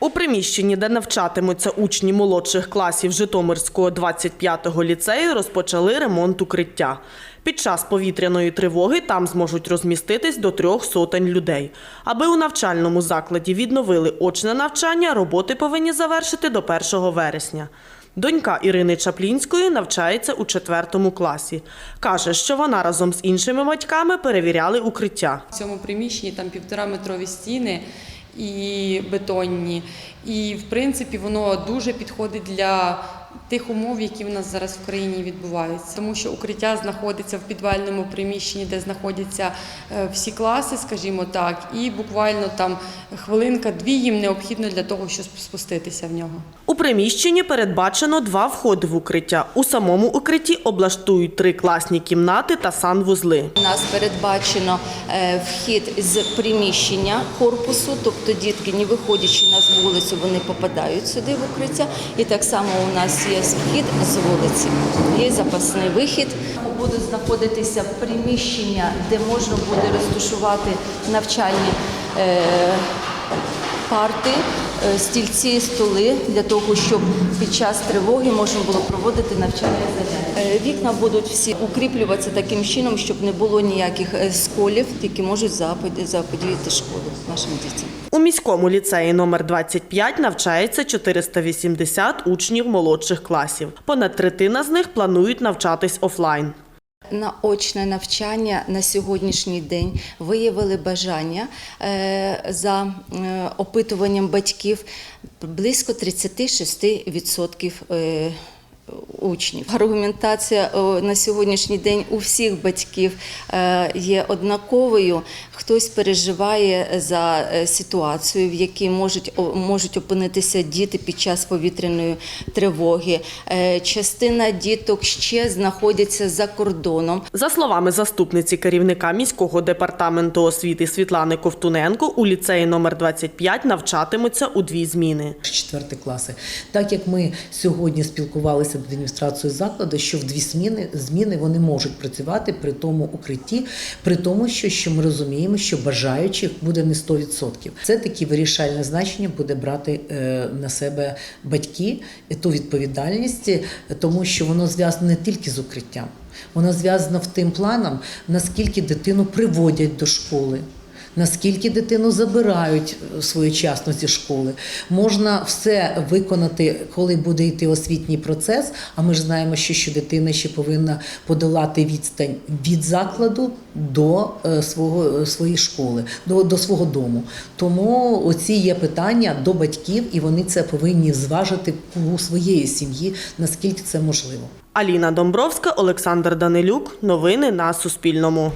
У приміщенні, де навчатимуться учні молодших класів Житомирського 25-го ліцею, розпочали ремонт укриття. Під час повітряної тривоги там зможуть розміститись до трьох сотень людей. Аби у навчальному закладі відновили очне навчання, роботи повинні завершити до 1 вересня. Донька Ірини Чаплінської навчається у четвертому класі. Каже, що вона разом з іншими батьками перевіряли укриття. В цьому приміщенні там півтора метрові стіни і бетонні. І в принципі воно дуже підходить для тих умов, які в нас зараз в країні відбуваються. Тому що укриття знаходиться в підвальному приміщенні, де знаходяться е, всі класи, скажімо так, і буквально там хвилинка-дві їм необхідно для того, щоб спуститися в нього. У приміщенні передбачено два входи в укриття. У самому укритті облаштують три класні кімнати та санвузли. У нас передбачено е, вхід з приміщення корпусу, тобто дітки, не виходячи на з вулицю, вони попадають сюди в укриття. І так само у нас є вхід з вулиці. Є запасний вихід. Будуть знаходитися приміщення, де можна буде розташувати навчальні е, парти, е, стільці, столи для того, щоб під час тривоги можна було проводити навчальні заняття. Е, Вікна будуть всі укріплюватися таким чином, щоб не було ніяких сколів, які можуть запод- заподіяти шкоду нашим дітям. У міському ліцеї номер 25 навчається 480 учнів молодших класів. Понад третина з них планують навчатись офлайн. Наочне навчання на сьогоднішній день виявили бажання е, за е, опитуванням батьків близько 36% е, учнів. Аргументація на сьогоднішній день у всіх батьків е, є однаковою. Хтось переживає за е, ситуацію, в якій можуть, можуть опинитися діти під час повітряної тривоги. Е, Частина діток ще знаходяться за кордоном. За словами заступниці керівника міського департаменту освіти Світлани Ковтуненко, у ліцеї номер 25 навчатимуться у дві зміни. четверті класи. Так як ми сьогодні спілкувалися з адміністрацією закладу, що в дві зміни зміни вони можуть працювати при тому укритті, при тому, що, що ми розуміємо, що бажаючих буде не 100%. Це такі вирішальне значення буде брати е, на себе батьки ту відповідальність, тому що воно зв'язано не тільки з укриттям, воно зв'язано в тим планом, наскільки дитину приводять до школи. Наскільки дитину забирають своєчасно зі школи, можна все виконати, коли буде йти освітній процес. А ми ж знаємо, що, що дитина ще повинна подолати відстань від закладу до е, свого е, своєї школи, до, до свого дому. Тому оці є питання до батьків, і вони це повинні зважити у своєї сім'ї, наскільки це можливо. Аліна Домбровська, Олександр Данилюк. Новини на Суспільному.